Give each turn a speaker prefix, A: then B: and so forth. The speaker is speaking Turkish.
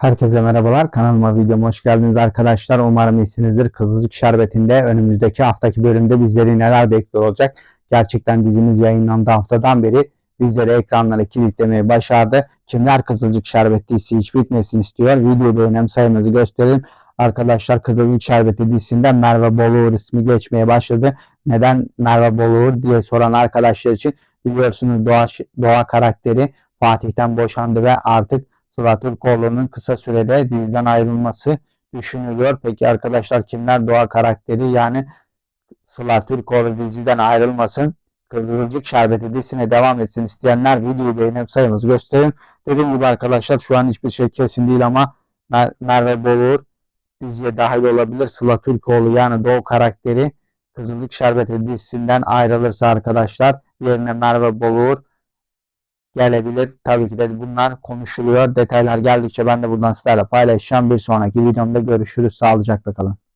A: Herkese merhabalar. Kanalıma videoma hoş geldiniz arkadaşlar. Umarım iyisinizdir. Kızılcık Şerbeti'nde önümüzdeki haftaki bölümde bizleri neler bekliyor olacak? Gerçekten dizimiz yayınlandı haftadan beri bizleri ekranlara kilitlemeyi başardı. Kimler Kızılcık Şerbeti hiç bitmesin istiyor? Videoda önem sayımızı gösterelim. Arkadaşlar Kızılcık Şerbeti dizisinden Merve Boluğur ismi geçmeye başladı. Neden Merve Boluğur diye soran arkadaşlar için biliyorsunuz Doğa, Doğa karakteri Fatih'ten boşandı ve artık Sıla Türkoğlu'nun kısa sürede diziden ayrılması düşünülüyor. Peki arkadaşlar kimler Doğa karakteri yani Sıla Türkoğlu diziden ayrılmasın Kızılcık Şerbeti dizisine devam etsin isteyenler videoyu beğenip sayımızı gösterin. Dediğim gibi arkadaşlar şu an hiçbir şey kesin değil ama Mer- Merve Boluğur diziye dahil olabilir. Sıla Türkoğlu yani Doğu karakteri Kızılcık Şerbeti dizisinden ayrılırsa arkadaşlar yerine Merve Boluğur gelebilir. Tabii ki de bunlar konuşuluyor. Detaylar geldikçe ben de buradan sizlerle paylaşacağım. Bir sonraki videomda görüşürüz. Sağlıcakla kalın.